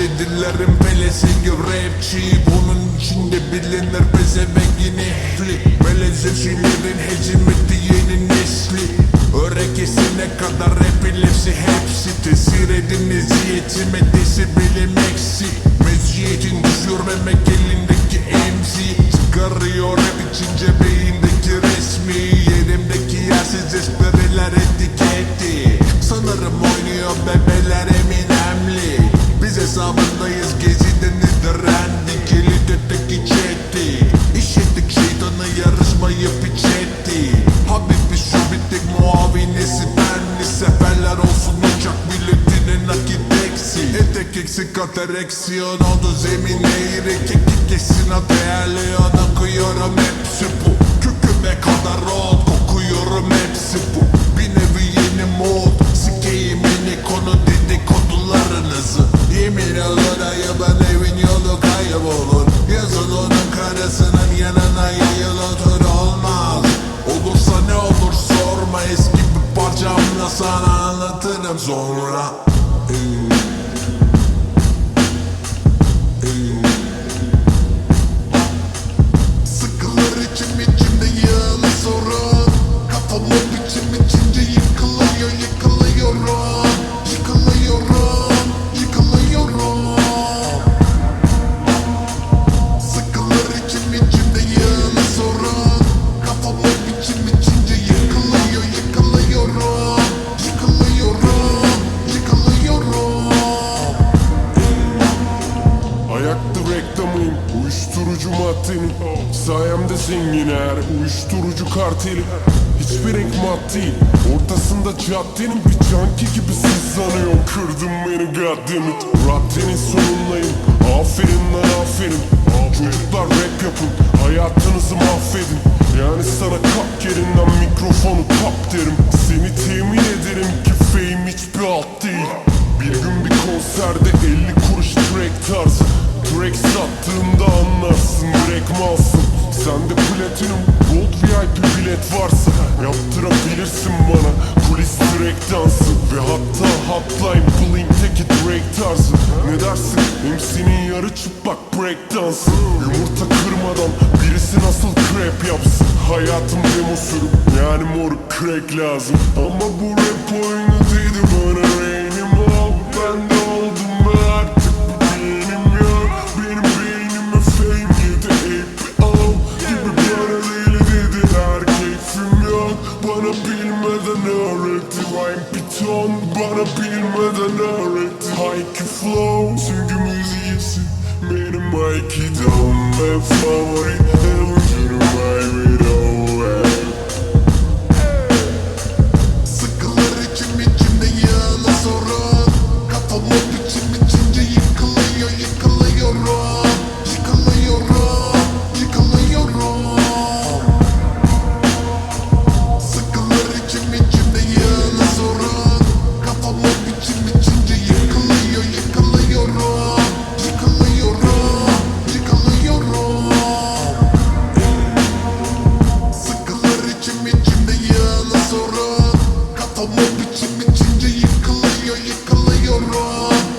Raplerin pelesengi rapçi. Bunun içinde bilinir bezevengini Melezesilerin hecim etti yeni nesli Örekesine kadar epilepsi hepsi Tesir edin eziyetime desibelim eksi Meziyetin düşürmemek elindeki emzi Çıkarıyor rap içince beyindeki resmi. Yerimdeki yersiz espriler etiketi Sanırım oynuyor eminemli Biz hesabındayız geziden direndi Kilit öteki çekti İşittik şeytanı yarışmayı piç etti. Habib bir şu bittik muavinesi benli. Seferler olsun uçak biletinin nakit eksi. Etek eksik ateraksiyon oldu zemin eğri. Kekik kesin değerli akıyorum hepsi Yemin olur ayıban evin yolu kaybolur. Yazın onun karısının yanına yayıl otur olmaz. Olursa ne olur sorma eski bir parçamla sana anlatırım sonra. Sıkılır içim içimde yığılı sorun. Kafamı biçim içince yıkılıyor Yıkılıyorum Ayakta reklamıyım Uyuşturucu maddenin Sayemde zengin her Uyuşturucu karteli Hiçbir renk değil Ortasında caddenin bir canki gibi sızlanıyor Kırdın beni goddammit. Raddenin sonundayım. Aferin lan aferin. Çocuklar rap yapın. Hayatınızı mahvedin. Yani sana kap yerinden mikrofonu kap derim. Seni temin ederim ki fame hiçbir alt değil. Bir gün bir konserde 50 kuruş track tarzı Track sattığımda anlarsın direkt malsın Sende platinum gold VIP bilet varsa Yaptırabilirsin bana. Kulis direkt dansı Ve hatta hotline bulayım teki Drake tarzı. Ne dersin? MC'nin yarı çıplak break dansı. Yumurta kırmadan birisi nasıl crap yapsın? Hayatım demo sürüm yani mor crack lazım. Ama bu rap oyunu dedi bana kissing Me and Mikey don't Artık bitince yıkılıyor. yıkılıyorum